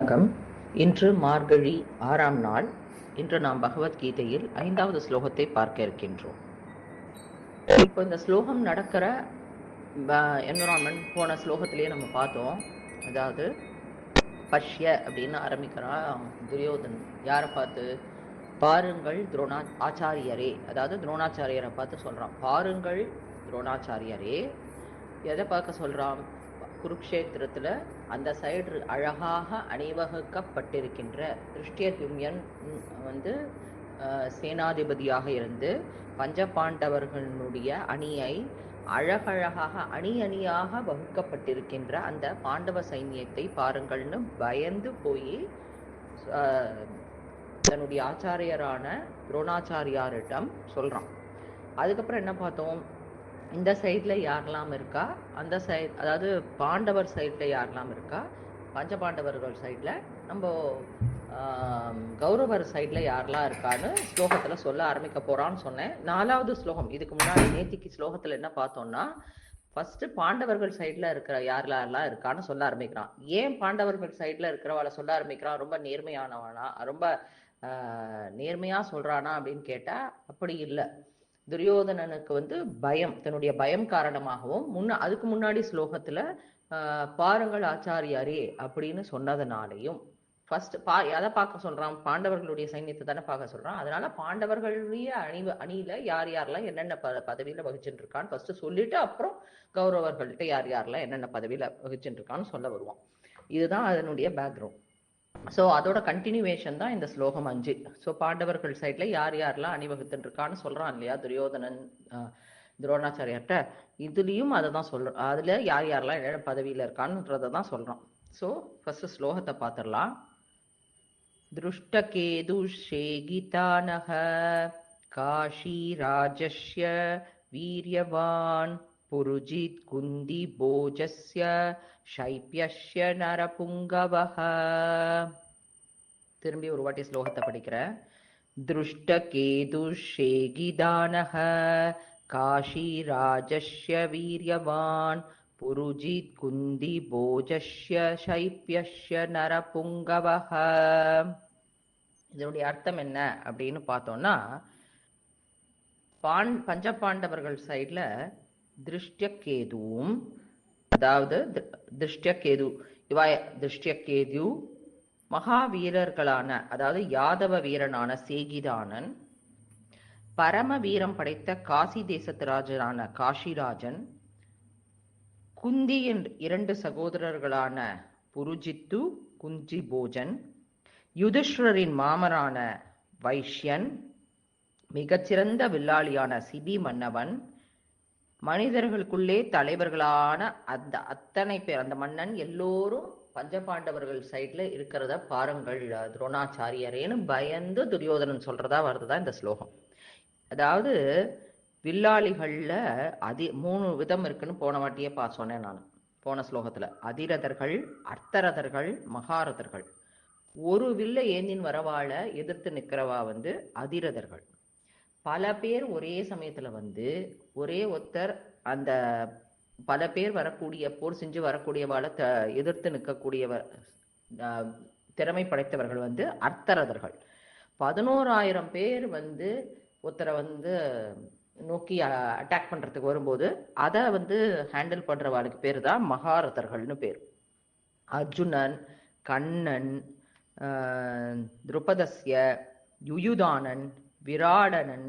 வணக்கம். இன்று மார்கழி ஆறாம் நாள். இன்று நாம் பகவத்கீதையில் ஐந்தாவது ஸ்லோகத்தை பார்க்க இருக்கின்றோம். இப்போ இந்த ஸ்லோகம் நடக்கிற என்விரான்மெண்ட் போன ஸ்லோகத்திலேயே நம்ம பார்த்தோம். அதாவது பஷ்ய அப்படின்னு ஆரம்பிக்கிறான் துரியோதன். யாரை பார்த்து? பாருங்கள் துரோணா ஆச்சாரியரே. அதாவது துரோணாச்சாரியரை பார்த்து சொல்கிறான் பாருங்கள் துரோணாச்சாரியரே. எதை பார்க்க சொல்கிறான் குருக்ஷேத்திரத்தில் அந்த சைடு அழகாக அணிவகுக்கப்பட்டிருக்கின்ற திருஷ்டியதும்யன் வந்து சேனாதிபதியாக இருந்து பஞ்சபாண்டவர்களுடைய அணியை அழகழகாக அணி அணியாக வகுக்கப்பட்டிருக்கின்ற அந்த பாண்டவ சைன்யத்தை பாருங்கள்னு பயந்து போய் தன்னுடைய ஆச்சாரியரான துரோணாச்சாரியாரிடம் சொல்கிறான் அதுக்கப்புறம் என்ன பார்த்தோம்? இந்த சைடில் யாரெல்லாம் இருக்கா? அந்த சைட் அதாவது பாண்டவர் சைடில் யாரெல்லாம் இருக்கா? பஞ்ச பாண்டவர்கள் சைடில். நம்ம கௌரவர் சைடில் யாரெல்லாம் இருக்கான்னு ஸ்லோகத்தில் சொல்ல ஆரம்பிக்க போகிறான்னு சொன்னேன். நாலாவது ஸ்லோகம் இதுக்கு முன்னாடி நேத்திக்கு ஸ்லோகத்தில் என்ன பார்த்தோம்னா ஃபர்ஸ்ட் பாண்டவர்கள் சைடில் இருக்கிற யாரெல்லாம் இருக்கான்னு சொல்ல ஆரம்பிக்கிறான். ஏன் பாண்டவர்கள் சைடில் இருக்கிறவளை சொல்ல ஆரம்பிக்கிறான்? ரொம்ப நேர்மையானவனா ரொம்ப நேர்மையாக சொல்கிறானா அப்படின்னு கேட்டால் அப்படி இல்லை. துரியோதனனுக்கு வந்து பயம் தன்னுடைய பயம் காரணமாகவும் முன்ன அதுக்கு முன்னாடி ஸ்லோகத்துல பாருங்கள் ஆச்சாரியாரே அப்படின்னு சொன்னதுனாலையும் ஃபர்ஸ்ட் பா அதை பார்க்க சொல்றான் பாண்டவர்களுடைய சைன்யத்தை தானே பார்க்க சொல்றான். அதனால பாண்டவர்களுடைய அணி அணியில யார் யாரெல்லாம் என்னென்ன ப பதவியில வகிச்சுட்டு இருக்கான்னு ஃபர்ஸ்ட் சொல்லிட்டு அப்புறம் கௌரவர்கள்ட்ட யார் யாரெல்லாம் என்னென்ன பதவியில வகிச்சுட்டு இருக்கான்னு சொல்ல வருவான். இதுதான் அதனுடைய பேக்ரவுண்ட் ஸோ அதோட கண்டினியூவேஷன் தான் இந்த ஸ்லோகம் அஞ்சு. ஸோ பாண்டவர்கள் சைடில் யார் யாரெல்லாம் அணிவகுத்துட்டு இருக்கான்னு சொல்றான் இல்லையா? துரியோதனன் துரோணாச்சாரியார்கிட்ட இதுலயும் அதை தான் சொல்கிறோம் அதில் யார் யாரெல்லாம் இடம் பதவியில் இருக்கான்ன்றதை தான் சொல்கிறோம் ஸோ ஃபர்ஸ்ட் ஸ்லோகத்தை பார்த்துடலாம். திருஷ்டகேது ஷேகிதானக காஷி ராஜஸ்ய வீரியவான் पुरुजित् कुन्दिभोजस्य शैप्यस्य नरपुङ्गवः திரும்பி ஒரு வாட்டி ஸ்லோகத்தை படிக்கிறேன் दृष्टकेतुषेगिदानः काशीराजस्य वीर्यवान् पुरुजित् कुन्दिभोजस्य शैप्यस्य नरपुङ्गवः இதனுடைய அர்த்தம் என்ன அப்படின்னு பார்த்தோம்னா பாண் பஞ்சபாண்டவர்கள் சைடுல திருஷ்டியக்கேதுவும் அதாவது திருஷ்டியக்கேது இவா திருஷ்டியக்கேது மகாவீரர்களான அதாவது யாதவ வீரனான சேகிதானன் பரம வீரம் படைத்த காசி தேசத்து ராஜரான காஷிராஜன் குந்தி இரண்டு சகோதரர்களான புருஜித்து குஞ்சி போஜன் யுதிஷ்டரின் மாமரான வைஷ்யன் மிகச்சிறந்த வில்லாளியான சிபி மன்னவன் மனிதர்களுக்குள்ளே தலைவர்களான அந்த அத்தனை பேர் அந்த மன்னன் எல்லோரும் பஞ்சபாண்டவர்கள் சைட்ல இருக்கிறத பாருங்கள். துரோணாச்சாரியரேன்னு பயந்து துரியோதனன் சொல்றதா வருதுதான் இந்த ஸ்லோகம். அதாவது வில்லாளிகள்ல அதி மூணு விதம் இருக்குன்னு போன வாட்டியே பா சொன்னேன் நான் போன ஸ்லோகத்துல. அதிரதர்கள் அர்த்தரதர்கள் மகாரதர்கள். ஒரு வில்ல ஏந்தின் வரவாள எதிர்த்து நிக்கிறவா வந்து அதிரதர்கள். பல பேர் ஒரே சமயத்துல வந்து ஒரே ஒருத்தர் அந்த பல பேர் வரக்கூடிய போர் செஞ்சு வரக்கூடியவாளை த எதிர்த்து நிற்கக்கூடியவர் திறமை படைத்தவர்கள் வந்து அர்த்தரதர்கள். பதினோராயிரம் பேர் வந்து ஒருத்தரை வந்து நோக்கி அட்டாக் பண்றதுக்கு வரும்போது அதை வந்து ஹேண்டில் பண்றவாளுக்கு பேர் தான் மகாரதர்கள்னு பேர். அர்ஜுனன் கண்ணன் திருபதஸ்ய யுயுதானன் விராடனன்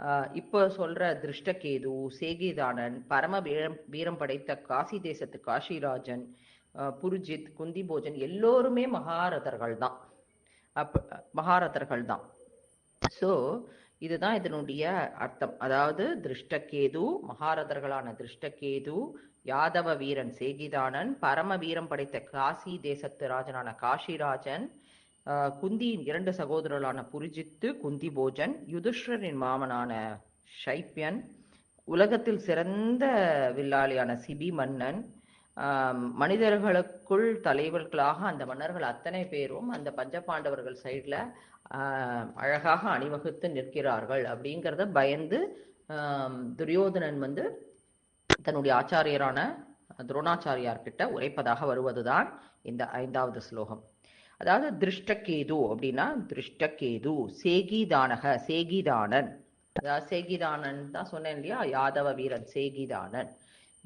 ஆஹ், இப்போ சொல்ற திருஷ்டகேது சேகிதானன் பரம வீரம் வீரம் படைத்த காசி தேசத்து காஷிராஜன் புருஜித் புருஜித் குந்திபோஜன் எல்லோருமே மகாரதர்கள் தான். அப் மகாரதர்கள் தான். ஸோ இதுதான் இதனுடைய அர்த்தம். அதாவது திருஷ்டகேது மகாரதர்களான திருஷ்டகேது யாதவ வீரன் சேகிதானன் பரம வீரம் படைத்த காசி தேசத்து ராஜனான காஷிராஜன் குந்தியின் இரண்டு சகோதரர்களான புரிஜித்து குந்தி போஜன் யுதிஷ்டரின் மாமனான ஷைப்யன் உலகத்தில் சிறந்த வில்லாளியான சிபி மன்னன் மனிதர்களுக்குள் தலைவர்களாக அந்த மன்னர்கள் அத்தனை பேரும் அந்த பஞ்சபாண்டவர்கள் சைடில் அழகாக அணிவகுத்து நிற்கிறார்கள் அப்படிங்கிறத பயந்து துரியோதனன் வந்து தன்னுடைய ஆச்சாரியரான துரோணாச்சாரியார்கிட்ட உரைப்பதாக வருவதுதான் இந்த ஐந்தாவது ஸ்லோகம். அதாவது திருஷ்டகேது அப்படின்னா திருஷ்டகேது சேகிதானக சேகிதானன். அதாவது சேகிதானன் தான் சொன்னேன் இல்லையா? யாதவ வீரன் சேகிதானன்.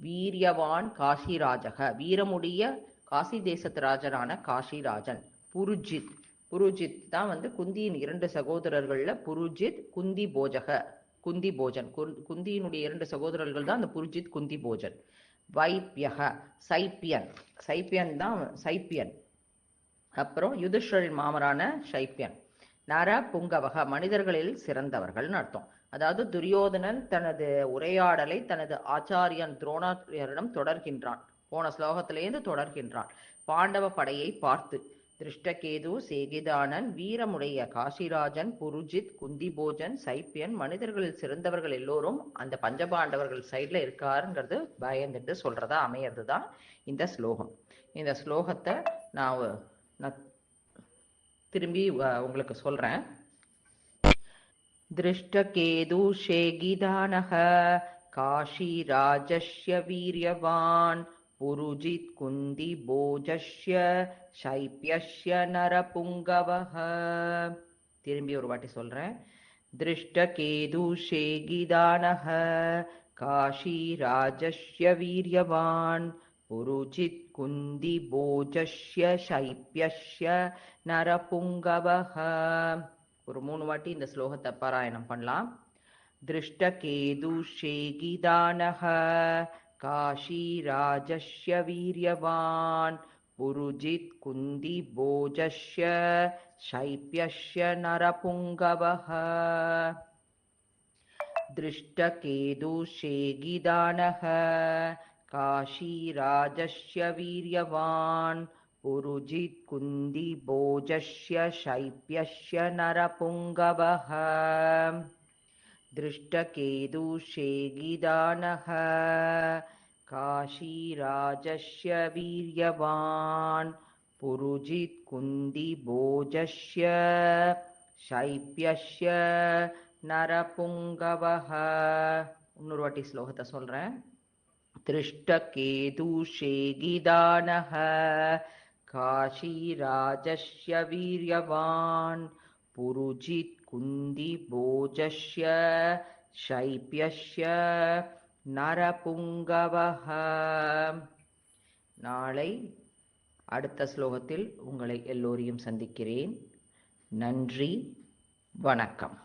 வீரியவான் காசிராஜக. வீரமுடைய காசி தேசத்து ராஜனான காசிராஜன் புருஜித். புருஜித் தான் வந்து குந்தியின் இரண்டு சகோதரர்கள்ல புருஜித் குந்தி போஜக. குந்தி போஜன். குந்- குந்தியினுடைய இரண்டு சகோதரர்கள் தான் அந்த புருஜித் குந்தி போஜன். வைப்யக சைப்பியன். சைப்பியன் தான் சைப்பியன். அப்புறம் யுதிஷ்டரின் மாமரான சைப்பியன். நர புங்கவக மனிதர்களில் சிறந்தவர்கள்னு அர்த்தம். அதாவது துரியோதனன் தனது உரையாடலை தனது ஆச்சாரியன் துரோணாச்சாரியரிடம் தொடர்கின்றான். போன ஸ்லோகத்திலேருந்து தொடர்கின்றான். பாண்டவ படையை பார்த்து திருஷ்டகேது சேகிதானன் வீரமுடைய காசிராஜன் புருஜித் குந்திபோஜன் சைப்பியன் மனிதர்களில் சிறந்தவர்கள் எல்லோரும் அந்த பஞ்சபாண்டவர்கள் சைட்ல இருக்காருங்கிறது பயந்துட்டு சொல்றதா அமையறது தான் இந்த ஸ்லோகம். இந்த ஸ்லோகத்தை நான் நான் திரும்பி அஹ், உங்களுக்கு சொல்றேன் दृष्टकेतुषेगिदानः काशीराजस्य वीर्यवान् पुरुजित् कुन्दिभोजस्य शैप्यस्य नरपुङ्गवः திரும்பி ஒரு வாட்டி சொல்றேன் दृष्टकेतुषेगिदानः काशीराजस्य वीर्यवान् पुरुजित् कुन्दिभोजस्य शैप्यस्य नरपुङ्गवः ஒரு மூணு வாட்டி இந்த ஸ்லோகத்தை பாராயணம் பண்ணலாம் திருஷ்டகேதுஷேகிதானः காஷீராஜஸ்ய வீரியவான் புருஜித் குந்தி போஜஸ்ய शैप्यस्य नरपुङ्गवः दृष्टकेतुषेगिदानः काशीराजस्य वीर्यवान् पुरुजित् कुन्दिभोजस्य शैप्यस्य नरपुङ्गवः दृष्टकेतुषेगिदानः काशीराजस्य वीर्यवान् पुरुजित् कुन्दिभोजस्य शैप्यस्य नरपुङ्गवः இன்னொரு வாட்டி ஸ்லோகத்தை சொல்றேன் दृष्टकेतुषेगिदानः काशीराजस्य वीर्यवान् पुरुजित् कुन्दिभोजस्य शैप्यस्य நரபுங்கவஹ நாளை அடுத்த ஸ்லோகத்தில் உங்களை எல்லோரையும் சந்திக்கிறேன் நன்றி வணக்கம்